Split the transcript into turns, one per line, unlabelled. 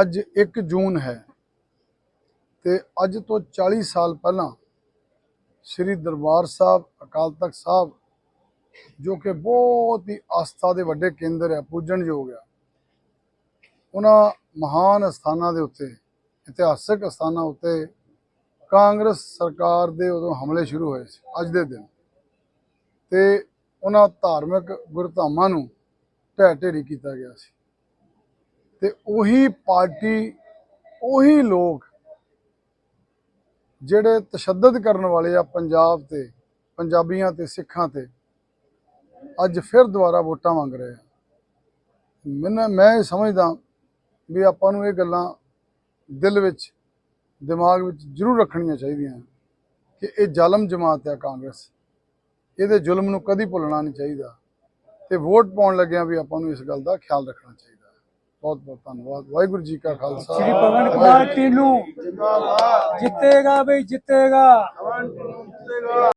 ਅੱਜ 1 ਜੂਨ ਹੈ ਤੇ ਅੱਜ ਤੋਂ 40 ਸਾਲ ਪਹਿਲਾਂ ਸ੍ਰੀ ਦਰਬਾਰ ਸਾਹਿਬ, ਅਕਾਲ ਤਖਤ ਸਾਹਿਬ, ਜੋ ਕਿ ਬਹੁਤ ਹੀ ਆਸਥਾ ਦੇ ਵੱਡੇ ਕੇਂਦਰ ਹੈ, ਪੂਜਣਯੋਗ ਆ ਉਹਨਾਂ ਮਹਾਨ ਸਥਾਨਾਂ ਦੇ ਉੱਤੇ, ਇਤਿਹਾਸਕ ਸਥਾਨਾਂ ਉੱਤੇ ਕਾਂਗਰਸ ਸਰਕਾਰ ਦੇ ਉਦੋਂ ਹਮਲੇ ਸ਼ੁਰੂ ਹੋਏ ਸੀ, ਅੱਜ ਦੇ ਦਿਨ। ਤੇ ਉਹਨਾਂ ਧਾਰਮਿਕ ਗੁਰਧਾਮਾਂ ਨੂੰ ਢਹਿ ਢੇਰੀ ਕੀਤਾ ਗਿਆ ਸੀ। ਤੇ ਉਹੀ ਪਾਰਟੀ, ਉਹੀ ਲੋਕ ਜਿਹੜੇ ਤਸ਼ੱਦਦ ਕਰਨ ਵਾਲੇ ਆ ਪੰਜਾਬ ਤੇ, ਪੰਜਾਬੀਆਂ ਤੇ, ਸਿੱਖਾਂ ਤੇ, ਅੱਜ ਫਿਰ ਦੁਬਾਰਾ ਵੋਟਾਂ ਮੰਗ ਰਹੇ ਆ। ਮੈਨੂੰ, ਮੈਂ ਇਹ ਸਮਝਦਾ ਵੀ ਆਪਾਂ ਨੂੰ ਇਹ ਗੱਲਾਂ ਦਿਲ ਵਿੱਚ, ਦਿਮਾਗ ਵਿੱਚ ਜ਼ਰੂਰ ਰੱਖਣੀਆਂ ਚਾਹੀਦੀਆਂ ਕਿ ਇਹ ਜ਼ਾਲਮ ਜਮਾਤ ਹੈ ਕਾਂਗਰਸ। ਇਹਦੇ ਜ਼ੁਲਮ ਨੂੰ ਕਦੀ ਭੁੱਲਣਾ ਨਹੀਂ ਚਾਹੀਦਾ। ਤੇ ਵੋਟ ਪਾਉਣ ਲੱਗਿਆਂ ਵੀ ਆਪਾਂ ਨੂੰ ਇਸ ਗੱਲ ਦਾ ਖਿਆਲ ਰੱਖਣਾ ਚਾਹੀਦਾ। ਬਹੁਤ ਬਹੁਤ ਧੰਨਵਾਦ। ਵਾਹਿਗੁਰੂ ਜੀ ਕਾ ਖਾਲਸਾ।
ਸ੍ਰੀ ਪਵਨ ਕੁਮਾਰ ਟੀਨੂ ਜਿੰਦਾਬਾਦ ਜਿੱਤੇਗਾ ਬਈ ਜਿੱਤੇਗਾ।